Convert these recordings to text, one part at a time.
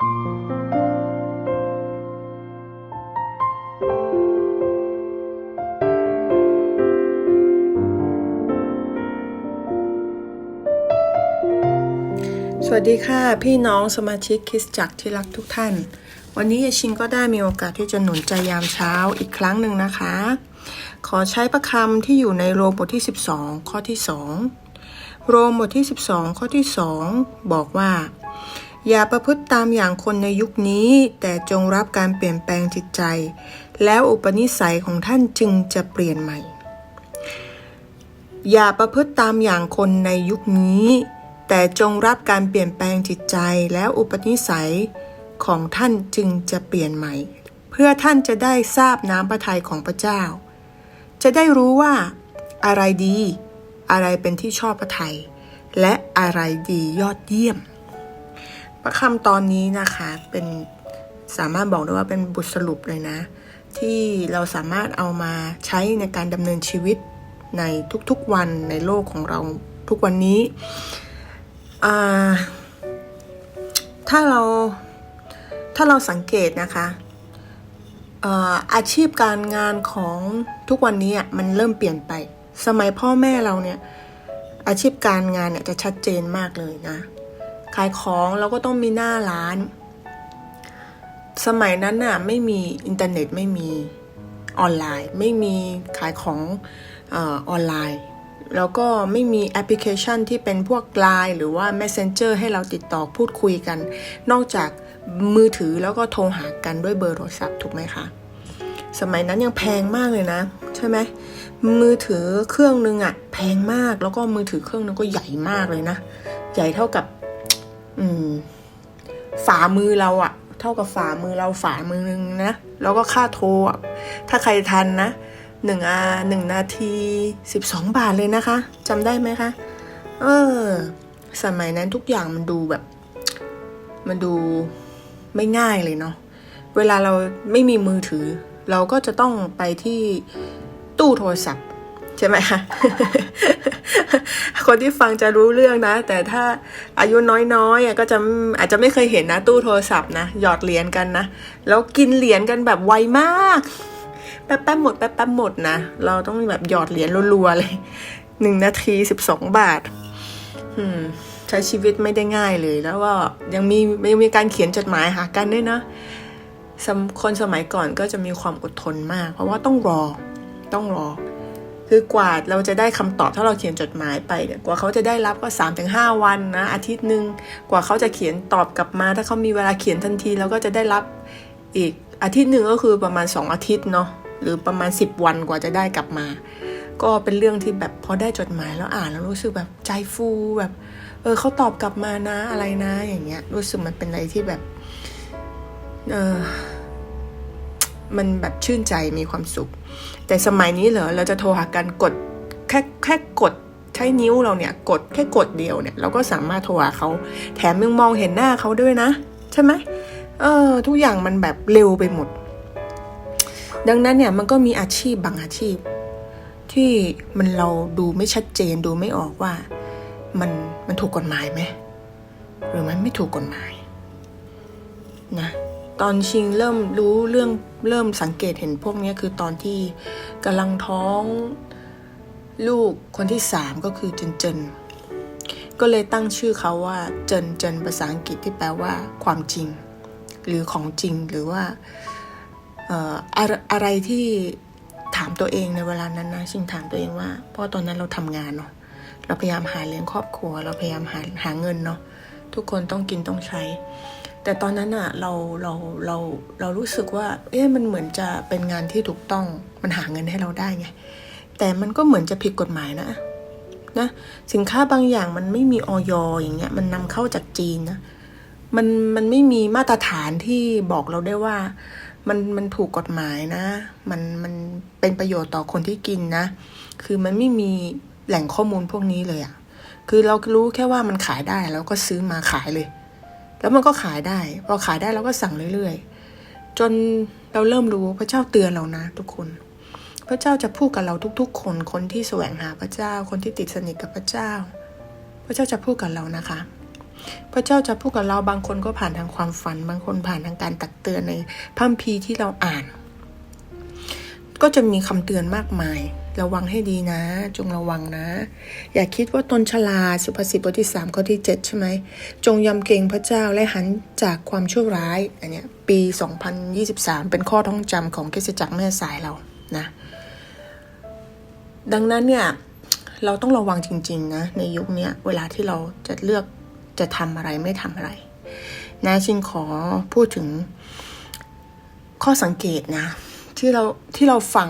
สวัสดีค่ะ พี่น้องสมาชิกคริสจักรที่รักทุกท่าน วันนี้ยายชินก็ได้มีโอกาสที่จะหนุนใจยามเช้าอีกครั้งหนึ่งนะคะ ขอใช้ประคำที่อยู่ในโรมบทที่ 12 ข้อที่ 2 โรมบทที่ 12 ข้อที่ 2 บอกว่า อย่าประพฤติตามอย่างคนในยุคนี้ แต่จงรับการเปลี่ยนแปลงจิตใจ แล้วอุปนิสัยของท่านจึงจะเปลี่ยนใหม่ อย่าประพฤติตามอย่างคนในยุคนี้ แต่จงรับการเปลี่ยนแปลงจิตใจ แล้วอุปนิสัยของท่านจึงจะเปลี่ยนใหม่ เพื่อท่านจะได้ทราบน้ำพระทัยของพระเจ้า จะได้รู้ว่า อะไรดี อะไรเป็นที่ชอบพระทัยและอะไรดียอดเยี่ยม ประคำตอนนี้นะคะเป็นสามารถบอกได้ว่าเป็นบทสรุปเลยนะ ที่เราสามารถเอามาใช้ในการดำเนินชีวิตในทุกๆวันในโลกของเราทุกวันนี้ถ้าเราถ้าเราสังเกตนะคะอาชีพการงานของทุกวันนี้มันเริ่มเปลี่ยนไป สมัยพ่อแม่เราเนี่ยอาชีพการงานเนี่ยจะชัดเจนมากเลยนะ ขายของเราก็ต้องมีหน้าร้าน สมัยนั้นน่ะไม่มีอินเทอร์เน็ตไม่มีออนไลน์ ไม่มีขายของออนไลน์ แล้วก็ไม่มีแอปพลิเคชันที่เป็นพวก Line หรือว่า Messenger ให้เราติดต่อพูดคุยกัน นอกจากมือถือแล้วก็โทรหากันด้วยเบอร์โทรศัพท์ถูกไหมคะสมัยนั้นยังแพงมากเลยนะ ใช่ไหมมือถือเครื่องนึงอะแพงมากแล้วก็มือถือเครื่องนึงก็ใหญ่มากเลยนะ ใหญ่เท่ากับ อืม ฝ่ามือเราอะเท่ากับฝ่ามือเราฝ่ามือนึงนะ แล้วก็ค่าโทรอะถ้าใครทันนะหนึ่งอาหนึ่งนาทีสิบสองบาทเลยนะคะจำได้ไหมคะ เออ สมัยนั้นทุกอย่างมันดูแบบ มันดูไม่ง่ายเลยเนาะเวลาเราไม่มีมือถือ เราก็จะต้องไปที่ตู้โทรศัพท์ ใช่ไหมคะคนที่ฟังจะรู้เรื่องนะ แต่ถ้าอายุน้อยๆก็จะอาจจะไม่เคยเห็นนะ ตู้โทรศัพท์นะ หยอดเหรียญกันนะ แล้วกินเหรียญกันแบบไวมากแป๊บๆหมดแป๊บๆหมดนะ เราต้องแบบหยอดเหรียญรัวๆเลยหนึ่งนาทีสิบสองบาทใช้ชีวิตไม่ได้ง่ายเลย แล้วก็ยังมียังมีการเขียนจดหมายหากันด้วยนะคนสมัยก่อนก็จะมีความอดทนมาก เพราะว่าต้องรอต้องรอ คือกว่าเราจะได้คำตอบถ้าเราเขียนจดหมายไปเนี่ยกว่าเขาจะได้รับก็สามถึงห้าวันนะอาทิตย์หนึ่งกว่าเขาจะเขียนตอบกลับมา ถ้าเขามีเวลาเขียนทันทีเราก็จะได้รับอีกอาทิตย์หนึ่งก็คือประมาณสองอาทิตย์เนาะหรือประมาณสิบวันกว่าจะได้กลับมา ก็เป็นเรื่องที่แบบพอได้จดหมายแล้วอ่านแล้วรู้สึกแบบใจฟูแบบเออเขาตอบกลับมานะอะไรนะ อย่างเงี้ยรู้สึกมันเป็นอะไรที่แบบเออ มันแบบชื่นใจมีความสุข แต่สมัยนี้เหรอเราจะโทรหากันกดแค่แค่กดใช้นิ้วเราเนี่ยกดแค่กดเดียวเนี่ยเราก็สามารถโทรหาเขาแถมยังมองเห็นหน้าเขาด้วยนะ ใช่ไหมเออทุกอย่างมันแบบเร็วไปหมด ดังนั้นเนี่ยมันก็มีอาชีพบางอาชีพ ที่มันเราดูไม่ชัดเจนดูไม่ออกว่า มันมันถูกกฎหมายไหมหรือมันไม่ถูกกฎหมาย นะ ตอนชิงเริ่มรู้เรื่องเริ่มสังเกตเห็นพวกนี้คือตอนที่กำลังท้องลูกคนที่สามก็คือเจนเจนก็เลยตั้งชื่อเขาว่าเจนเจนภาษาอังกฤษที่แปลว่าความจริง หรือของจริงหรือว่าอะไรอะไรที่ถามตัวเองในเวลานั้นนะชิงถามตัวเองว่า เพราะตอนนั้นเราทำงานเนาะเราพยายามหาเลี้ยงครอบครัว เราพยายามหาหาเงินเนาะทุกคนต้องกินต้องใช้ แต่ตอนนั้นอะเราเราเราเรารู้สึกว่า เอ๊ะมันเหมือนจะเป็นงานที่ถูกต้องมันหาเงินให้เราได้ไง แต่มันก็เหมือนจะผิดกฎหมายนะนะสินค้าบางอย่างมันไม่มีออยอย่างเงี้ย มันนำเข้าจากจีนนะมันมันไม่มีมาตรฐานที่บอกเราได้ว่า มันมันถูกกฎหมายนะ มันมันเป็นประโยชน์ต่อคนที่กินนะ คือมันไม่มีแหล่งข้อมูลพวกนี้เลยอะคือเรารู้แค่ว่ามันขายได้แล้วก็ซื้อมาขายเลย แล้วมันก็ขายได้ พอขายได้เราก็สั่งเรื่อยๆ จนเราเริ่มรู้พระเจ้าเตือนเรานะ ทุกคน พระเจ้าจะพูดกับเราทุก ๆ คน คนที่แสวงหาพระเจ้า คนที่ติดสนิทกับพระเจ้า พระเจ้าจะพูดกับเรานะคะ พระเจ้าจะพูดกับเราบางคนก็ผ่านทางความฝัน บางคนผ่านทางการตักเตือนในพระคัมภีที่เราอ่าน ก็จะมีคำเตือนมากมายระวังให้ดีนะ จงระวังนะ อย่าคิดว่าตนฉลาดสุภาษิตบทที่สามข้อที่เจ็ดใช่ไหม จงยำเกรงพระเจ้าและหันจากความชั่วร้าย อันเนี้ยปี 2023 เป็นข้อท่องจำของคริสตจักรแม่สายเรานะ ดังนั้นเนี่ย เราต้องระวังจริง ๆ นะ ในยุคนี้เวลาที่เราจะเลือกจะทำอะไรไม่ทำอะไร นะชิงขอพูดถึงข้อสังเกตนะ ที่เราที่เราฟัง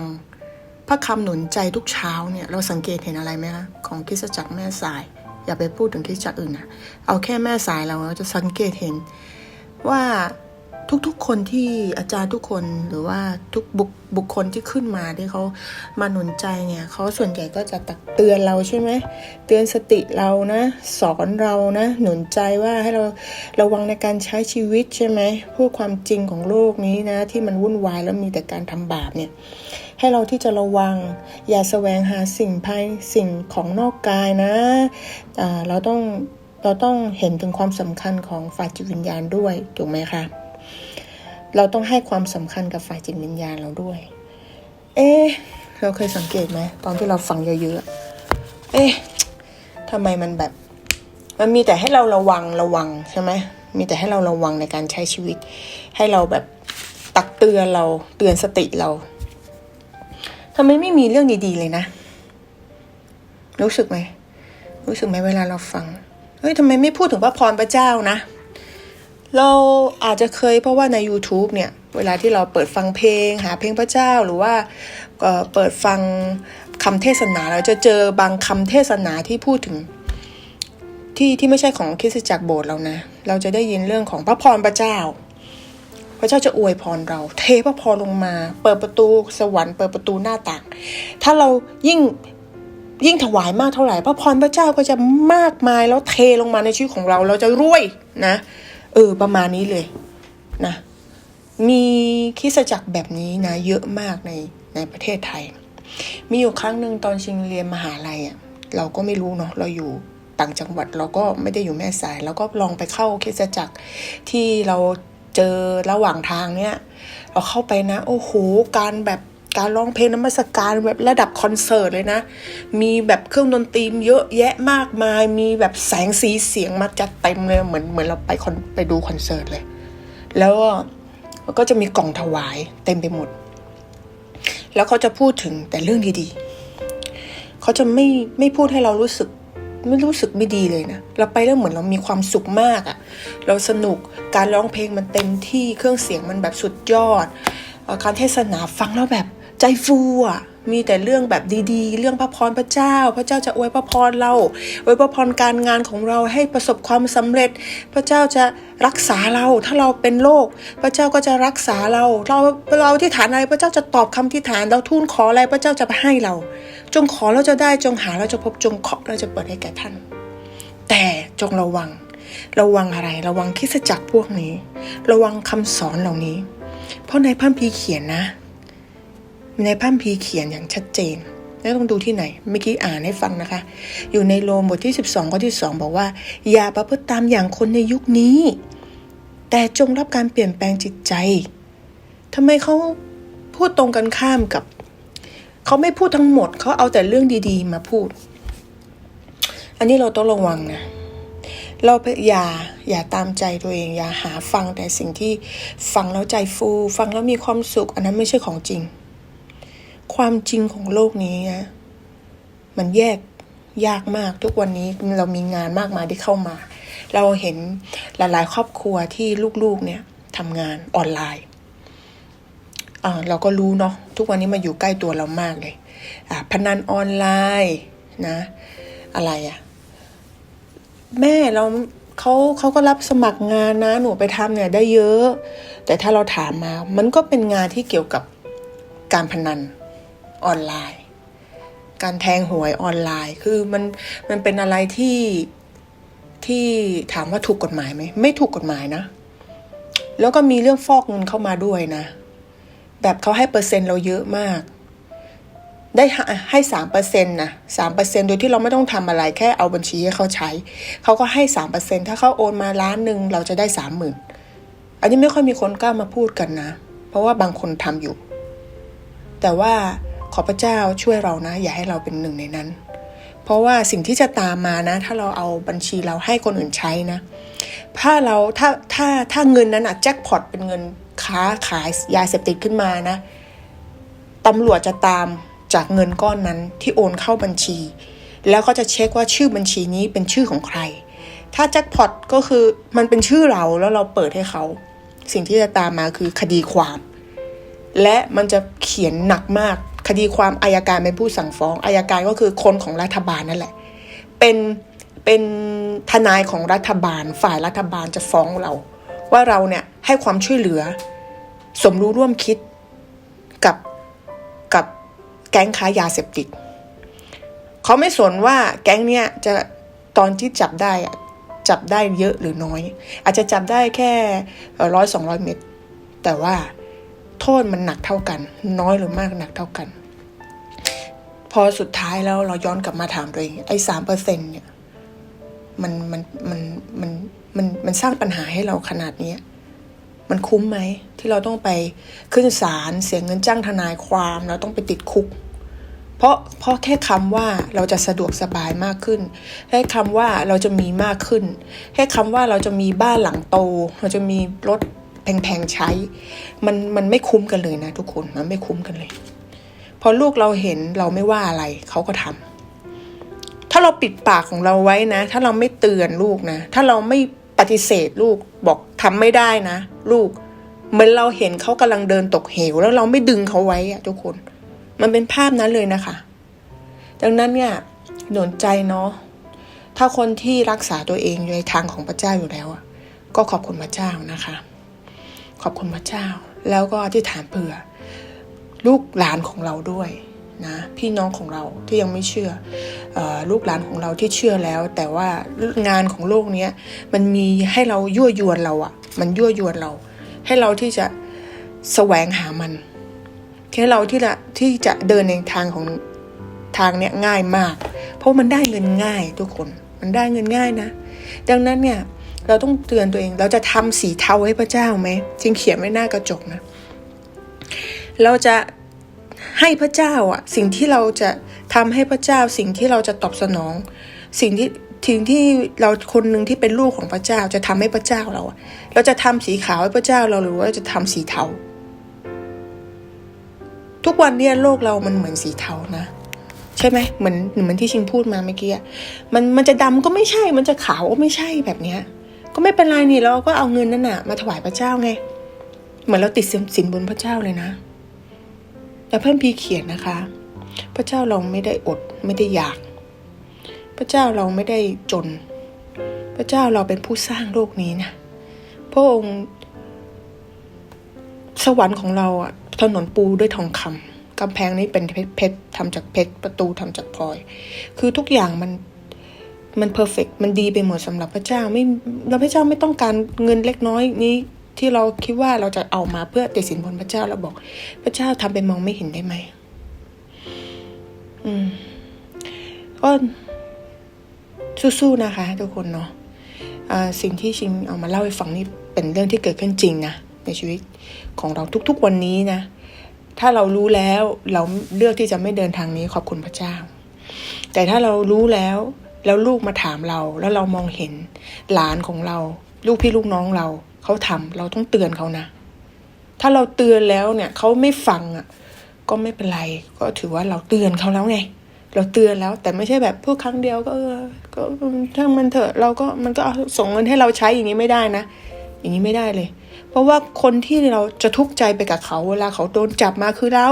ระคำหนุนใจทุกเช้าเนี่ยเราสังเกตเห็นอะไรไหมคะของคริสจักรแม่สาย อย่าไปพูดถึงคริสจักรอื่นนะเอาแค่แม่สายเราเราจะสังเกตเห็นว่า ทุกๆ คนที่อาจารย์ทุกคนหรือว่าทุกบุคบคคลที่ขึ้นมาที่เขามาหนุนใจเนี่ยเขาส่วนใหญ่ก็จะตักเตือนเราใช่ไหมเตือนสติเรานะสอนเรานะหนุนใจว่าให้เราระวังในการใช้ชีวิตใช่ไหมพูดความจริงของโลกนี้นะที่มันวุ่นวายแล้วมีแต่การทำบาปเนี่ยให้เราที่จะระวังอย่าแสวงหาสิ่งภายสิ่งของนอกกายนะอ่าเราต้องเราต้องเห็นถึงความสำคัญของฝ่ายจิตวิญญาณด้วย ถูกไหมคะ เราต้องให้ความสำคัญกับฝ่ายจิตวิญญาณเราด้วย เอ๊เราเคยสังเกตไหมตอนที่เราฟังเยอะๆ เอ๊ะทำไมมันแบบ มันมีแต่ให้เราระวังระวังใช่ไหมมีแต่ให้เราระวังในการใช้ชีวิต ให้เราแบบตักเตือนเราเตือนสติเราทำไมไม่มีเรื่องดี ๆ เลยนะ รู้สึกไหมรู้สึกไหมเวลาเราฟังเฮ้ยทำไมไม่พูดถึงพระพรพระเจ้านะ เราอาจจะเคยเพราะว่าใน YouTube เนี่ย เวลาที่เราเปิดฟังเพลง หาเพลงพระเจ้าหรือว่าเปิดฟังคำเทศนา เราจะเจอบางคำเทศนาที่พูดถึงที่ที่ไม่ใช่ของคริสตจักรโบสถ์เรานะ เราจะได้ยินเรื่องของพระพรพระเจ้า พระเจ้าจะอวยพรเรา เทพระพรลงมา เปิดประตูสวรรค์เปิดประตูหน้าต่าง ถ้าเรายิ่งยิ่งถวายมากเท่าไหร่ พระพรพระเจ้าก็จะมากมายแล้วเทลงมาในชีวิตของเรา เราจะรวยนะ เออ ประมาณนี้เลยนะ มีคิสจักรแบบนี้นะ เยอะมากในในประเทศไทย มีอยู่ครั้งหนึ่งตอนชิงเรียนมหาลัยอะเราก็ไม่รู้เนาะเราอยู่ต่างจังหวัดเราก็ไม่ได้อยู่แม่สาย เราก็ลองไปเข้าคิสจักรที่เราเจอระหว่างทางเนี่ย เราเข้าไปนะ โอ้โหการแบบ การร้องเพลงนมัสการแบบระดับคอนเสิร์ตเลยนะ มีแบบเครื่องดนตรีเยอะแยะมากมาย มีแบบแสงสีเสียงมาจัดเต็มเลยเหมือนเหมือนเราไปคอนไปดูคอนเสิร์ตเลย แล้วก็จะมีกล่องถวายเต็มไปหมด แล้วเขาจะพูดถึงแต่เรื่องดีๆ เขาจะไม่ไม่พูดให้เรารู้สึกไม่รู้สึกไม่ดีเลยนะ เราไปแล้วเหมือนเรามีความสุขมากอะเราสนุก การร้องเพลงมันเต็มที่ เครื่องเสียงมันแบบสุดยอด การเทศนาฟังแล้วแบบ ใจฟูอะมีแต่เรื่องแบบดีๆ เรื่องพระพรพระเจ้า พระเจ้าจะอวยพระพรเราอวยพระพรการงานของเราให้ประสบความสำเร็จ พระเจ้าจะรักษาเราถ้าเราเป็นโรคพระเจ้าก็จะรักษาเรา เราเราที่ฐานอะไรพระเจ้าจะตอบคำที่ฐานเราทูลขออะไรพระเจ้าจะให้เรา จงขอเราจะได้จงหาเราจะพบจงเคาะเราจะเปิดให้แก่ท่าน แต่จงระวัง ระวังอะไรระวังคริสตจักรพวกนี้ ระวังคำสอนเหล่านี้ เพราะในพระคัมภีเขียนนะ ในพระคัมภีร์เขียนอย่างชัดเจน แล้วต้องดูที่ไหนเมื่อกี้อ่านให้ฟังนะคะ อยู่ในโรมบทที่ 12ข้อที่ 2 บอกว่า อย่าประพฤติตามอย่างคนในยุคนี้ แต่จงรับการเปลี่ยนแปลงจิตใจทำไมเขาพูดตรงกันข้ามกับเขาไม่พูดทั้งหมดเขาเอาแต่เรื่องดี ๆ มาพูด อันนี้เราต้องระวังนะเราอย่าอย่าตามใจตัวเอง อย่าหาฟังแต่สิ่งที่ฟังแล้วใจฟู ฟังแล้วมีความสุข อันนั้นไม่ใช่ของจริง ความจริงของโลกนี้นะมันแยกยากมากทุกวันนี้เรามีงานมากมายที่เข้ามา เราเห็นหลาย ๆ ครอบครัวที่ลูกๆเนี่ยทำงานออนไลน์อ่าเราก็รู้เนาะทุกวันนี้มาอยู่ใกล้ตัวเรามากเลยอ่าพนันออนไลน์นะ อะไรอะแม่เราเขาเขาก็รับสมัครงานนะหนูไปทำเนี่ยได้เยอะ แต่ถ้าเราถามมา มันก็เป็นงานที่เกี่ยวกับการพนัน ออนไลน์ การแทงหวยออนไลน์ คือมันมันเป็นอะไรที่ที่ถามว่าถูกกฎหมายไหมไม่ถูกกฎหมายนะ แล้วก็มีเรื่องฟอกเงินเข้ามาด้วยนะ แบบเขาให้เปอร์เซ็นต์เราเยอะมาก ได้ให้สามเปอร์เซ็นต์นะสามเปอร์เซ็นโดยที่เราไม่ต้องทำอะไรแค่เอาบัญชีให้เขาใช้ เขาก็ให้สามเปอร์เซ็นถ้าเขาโอนมาล้านหนึ่งเราจะได้สามหมื่นอันนี้ไม่ค่อยมีคนกล้ามาพูดกันนะ เพราะว่าบางคนทำอยู่ แต่ว่า ขอพระเจ้าช่วยเรานะ อย่าให้เราเป็นหนึ่งในนั้น เพราะว่าสิ่งที่จะตามมานะ ถ้าเราเอาบัญชีเราให้คนอื่นใช้นะ ถ้าเราถ้าถ้าถ้าเงินนั้นอะแจ็คพอตเป็นเงินค้าขายยาเสพติดขึ้นมานะตำรวจจะตามจากเงินก้อนนั้นที่โอนเข้าบัญชี แล้วก็จะเช็คว่าชื่อบัญชีนี้เป็นชื่อของใคร ถ้าแจ็คพอตก็คือมันเป็นชื่อเราแล้วเราเปิดให้เขา สิ่งที่จะตามมาคือคดีความ และมันจะเขียนหนักมาก คดีความอายการเป็นผู้สั่งฟ้องอายการก็คือคนของรัฐบาลนั่นแหละ เป็นเป็นทนายของรัฐบาล ฝ่ายรัฐบาลจะฟ้องเรา ว่าเราเนี่ยให้ความช่วยเหลือ สมรู้ร่วมคิดกับกับแก๊งค้ายาเสพติดเขาไม่สนว่าแก๊งเนี่ยจะตอนที่จับได้อะจับได้เยอะหรือน้อย อาจจะจับได้แค่ร้อยสองร้อยเมตรแต่ว่า โทษมันหนักเท่ากัน น้อยหรือมากหนักเท่ากัน พอสุดท้ายแล้วเราย้อนกลับมาถามตัวเองไอ้สามเปอร์เซ็นเนี่ยมันมันมันมันมันมันสร้างปัญหาให้เราขนาดนี้มันคุ้มไหมที่เราต้องไปขึ้นศาลเสียเงินจ้างทนายความเราต้องไปติดคุก เพราะเพราะแค่คำว่าเราจะสะดวกสบายมากขึ้นแค่คำว่าเราจะมีมากขึ้นแค่คำว่าเราจะมีบ้านหลังโต เราจะมีรถ แพงๆใช้ มันมันไม่คุ้มกันเลยนะทุกคนมันไม่คุ้มกันเลย พอลูกเราเห็นเราไม่ว่าอะไรเขาก็ทำถ้าเราปิดปากของเราไว้นะ ถ้าเราไม่เตือนลูกนะ ถ้าเราไม่ปฏิเสธลูกบอกทำไม่ได้นะ ลูกเหมือนเราเห็นเขากำลังเดินตกเหว แล้วเราไม่ดึงเขาไว้อะทุกคน มันเป็นภาพนั้นเลยนะคะ ดังนั้นเนี่ยหนุนใจเนาะถ้าคนที่รักษาตัวเองอยู่ในทางของพระเจ้าอยู่แล้วก็ขอบคุณพระเจ้านะคะ ขอบคุณพระเจ้า แล้วก็อธิษฐานเผื่อ ลูกหลานของเราด้วยนะพี่น้องของเราที่ยังไม่เชื่ออลูกหลานของเราที่เชื่อแล้ว แต่ว่างานของโลกนี้มันมีให้เรายั่วยวนเราอะ่ะ มันยั่วยวนเรา ให้เราที่จะแสวงหามันให้เราที่จะที่จะเดินในทางของทางเนี้ยง่ายมาก เพราะมันได้เงินง่ายทุกคนมันได้เงินง่ายนะ ดังนั้นเนี่ย เราต้องเตือนตัวเอง เราจะทำสีเทาให้พระเจ้าไหมจริงเขียนไว้หน้ากระจกนะ เราจะให้พระเจ้าอะสิ่งที่เราจะทำให้พระเจ้า สิ่งที่เราจะตอบสนอง สิ่งที่สิ่งที่เราคนหนึ่งที่เป็นลูกของพระเจ้าจะทำให้พระเจ้าเราอะเราจะทำสีขาวให้พระเจ้าเราหรือว่าจะทำสีเทาทุกวันเนี้โลกเรามันเหมือนสีเทานะใช่ไหมเหมือนเหมือนที่ชิงพูดมาเมื่อกี้มันมันจะดำก็ไม่ใช่ มันจะขาวก็ไม่ใช่แบบเนี้ย ไม่เป็นไรนี่เราก็เอาเงินนั่นน่ะ มาถวายพระเจ้าไง เหมือนเราติดสินบนพระเจ้าเลยนะ แต่เพื่อนพีเขียนนะคะ พระเจ้าเราไม่ได้อดไม่ได้อยาก พระเจ้าเราไม่ได้จน พระเจ้าเราเป็นผู้สร้างโลกนี้นะพระองค์ สวรรค์ของเราอะถนนปูด้วยทองคำกำแพงนี้เป็นเพชรเพชรทำจากเพชรประตูทำจากพลอย คือทุกอย่างมัน มันเพอร์เฟกมันดีไปหมดสำหรับพระเจ้าไม่เราพระเจ้าไม่ต้องการเงินเล็กน้อยนี้ที่เราคิดว่าเราจะเอามาเพื่อติดสินบนพระเจ้าเราบอก พระเจ้าทำเป็นมองไม่เห็นได้ไหมอืมก็สู้ๆนะคะ ทุกคนเนาะอ่าสิ่งที่ชิงเอามาเล่าให้ฟังนี่เป็นเรื่องที่เกิดขึ้นจริงนะในชีวิตของเราทุกๆวันนี้นะ ถ้าเรารู้แล้วเราเลือกที่จะไม่เดินทางนี้ขอบคุณพระเจ้า แต่ถ้าเรารู้แล้ว แล้วลูกมาถามเราแล้วเรามองเห็นหลานของเรา ลูกพี่ลูกน้องเราเขาทำเราต้องเตือนเขานะ ถ้าเราเตือนแล้วเนี่ยเขาไม่ฟังอะ ก็ไม่เป็นไร ก็ถือว่าเราเตือนเขาแล้วไง เราเตือนแล้วแต่ไม่ใช่แบบพูดครั้งเดียวก็ก็ถ้ามันเถอะเราก็มันก็เอาส่งเงินให้เราใช้อย่างนี้ไม่ได้นะอย่างนี้ไม่ได้เลย เพราะว่าคนที่เราจะทุกข์ใจไปกับเขา เวลาเขาโดนจับมาคือเรา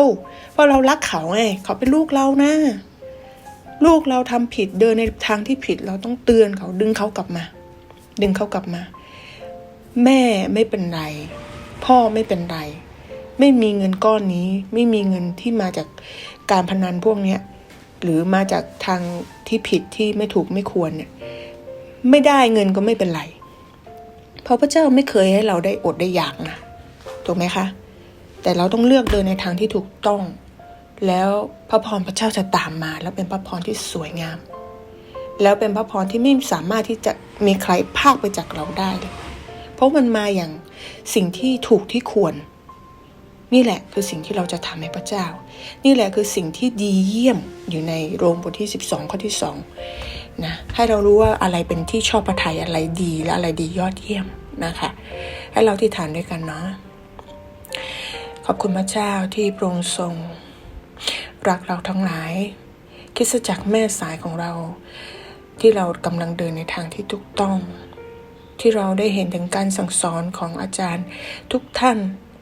เพราะเรารักเขาไงเขาเป็นลูกเรานะ ลูกเราทำผิดเดินในทางที่ผิดเราต้องเตือนเขาดึงเขากลับมา ดึงเขากลับมา แม่ไม่เป็นไร พ่อไม่เป็นไร ไม่มีเงินก้อนนี้ ไม่มีเงินที่มาจากการพนันพวกเนี้ยหรือมาจากทางที่ผิดที่ไม่ถูกไม่ควรเนี่ย ไม่ได้เงินก็ไม่เป็นไร เพราะพระเจ้าไม่เคยให้เราได้อดได้อยากนะถูกไหมคะ แต่เราต้องเลือกเดินในทางที่ถูกต้อง แล้วพระพรพระเจ้าจะตามมา แล้วเป็นพระพรที่สวยงาม แล้วเป็นพระพรที่ไม่สามารถที่จะมีใครพากไปจากเราได้เลยเพราะมันมาอย่างสิ่งที่ถูกที่ควร นี่แหละคือสิ่งที่เราจะทำให้พระเจ้า นี่แหละคือสิ่งที่ดีเยี่ยมอยู่ในโรมบทที่ 12 ข้อที่2นะให้เรารู้ว่าอะไรเป็นที่ชอบพระทัยอะไรดีและอะไรดียอดเยี่ยมนะคะให้เราที่ฐานด้วยกันเนาะขอบคุณพระเจ้าที่พระองทรง รักเราทั้งหลาย คิดจักแม่สายของเรา ที่เรากำลังเดินในทางที่ถูกต้อง ที่เราได้เห็นถึงการสั่งสอนของอาจารย์ ทุกท่าน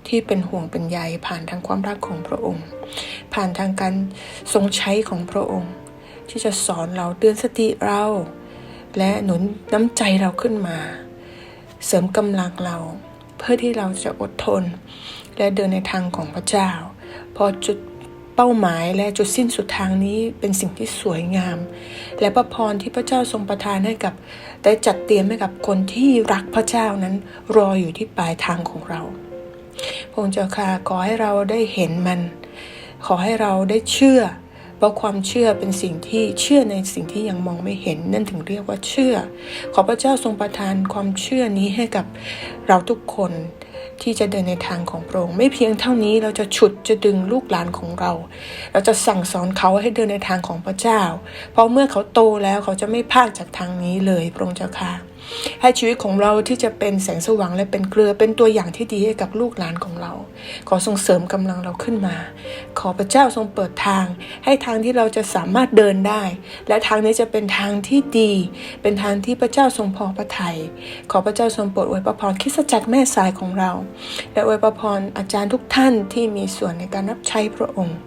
ที่เป็นห่วงเป็นใยผ่านทางความรักของพระองค์ ผ่านทางการทรงใช้ของพระองค์ ที่จะสอนเราเตือนสติเรา และหนุนน้ำใจเราขึ้นมา เสริมกำลังเราเพื่อที่เราจะอดทน และเดินในทางของพระเจ้า พอจุด เป้าหมายและจุดสิ้นสุดทางนี้เป็นสิ่งที่สวยงาม และพระพรที่พระเจ้าทรงประทานให้กับ ได้จัดเตรียมให้กับคนที่รักพระเจ้านั้นรออยู่ที่ปลายทางของเราพระองค์เจ้าค่ะขอให้เราได้เห็นมัน ขอให้เราได้เชื่อเพราะความเชื่อเป็นสิ่งที่เชื่อในสิ่งที่ยังมองไม่เห็นนั่นถึงเรียกว่าเชื่อ ขอพระเจ้าทรงประทานความเชื่อนี้ให้กับเราทุกคน ที่จะเดินในทางของพระองค์ไม่เพียงเท่านี้เราจะฉุดจะดึงลูกหลานของเรา เราจะสั่งสอนเขาให้เดินในทางของพระเจ้า เพราะเมื่อเขาโตแล้วเขาจะไม่พลาดจากทางนี้เลยพระองค์เจ้าค่ะ ให้ชีวิตของเราที่จะเป็นแสงสว่างและเป็นเกลือเป็นตัวอย่างที่ดีให้กับลูกหลานของเรา ขอทรงเสริมกำลังเราขึ้นมา ขอพระเจ้าทรงเปิดทาง ให้ทางที่เราจะสามารถเดินได้ และทางนี้จะเป็นทางที่ดี เป็นทางที่พระเจ้าทรงพอพระทยัยขอพระเจ้าทรงโปรดอวยพระพรคริดจักรแม่สายของเรา และอวยพระพรอาจารย์ทุกท่านที่มีส่วนในการรับใช้พระองค์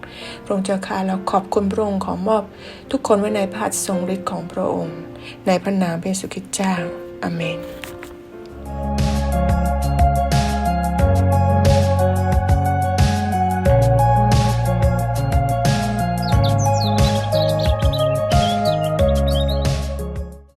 พระองค์เจ้าค่ะเราขอบคุณพระองค์ขอมอบ ทุกคนไว้ในพระหัตถ์ทรงฤทธิ์ของพระองค์ ในพระนามพระเยซูคริสต์เจ้า อาเมน